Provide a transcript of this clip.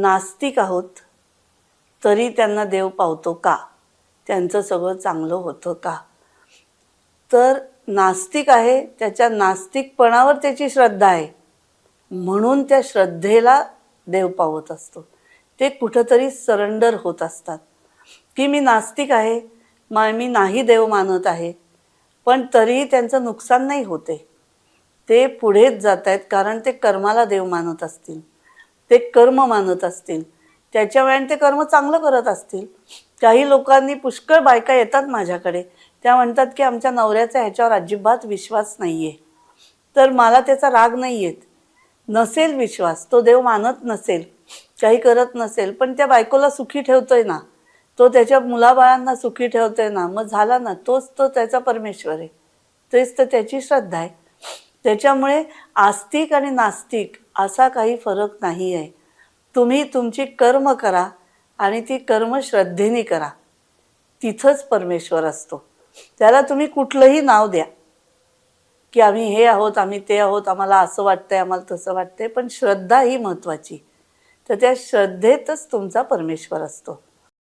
नास्तिक आहोत तरी त्यांना देव पावतो का? त्यांचं सगळं चांगलं होतं का? तर नास्तिक आहे त्याच्या नास्तिकपणावर त्याची श्रद्धा आहे. म्हणून त्या श्रद्धेला देव पावत असतो. ते कुठंतरी सरेंडर होत असतात. की मी नास्तिक आहे मा मी नाही देव मानत आहे पण तरीही त्यांचं नुकसान नाही होते. ते पुढेच जात आहेत कारण ते कर्माला देव मानत असतील. ते कर्म मानत असतील. त्याच्या ते कर्म चांगलं करत असतील. काही लोकांनी पुष्कळ बायका येतात माझ्याकडे. त्या म्हणतात की आमच्या नवऱ्याचा ह्याच्यावर अजिबात विश्वास नाही आहे तर मला त्याचा राग नाही येत नसेल विश्वास. तो देव मानत नसेल. काही करत नसेल. पण त्या बायकोला सुखी ठेवतोय ना. तो त्याच्या मुलाबाळांना सुखी ठेवतोय ना. मग झाला ना. तोच तो त्याचा परमेश्वर आहे. तेच तर त्याची श्रद्धा आहे. त्याच्यामुळे आस्तिक आणि नास्तिक असा काही फरक नाही आहे तुम्ही तुमची कर्म करा आणि ती कर्म श्रद्धेने करा. तिथंच परमेश्वर असतो. त्याला तुम्ही कुठलंही नाव द्या. की आम्ही हे आहोत आम्ही ते आहोत आम्हाला असं वाटतंय आम्हाला तसं वाटतंय पण श्रद्धा ही महत्त्वाची. तर त्या श्रद्धेतच तुमचा परमेश्वर असतो.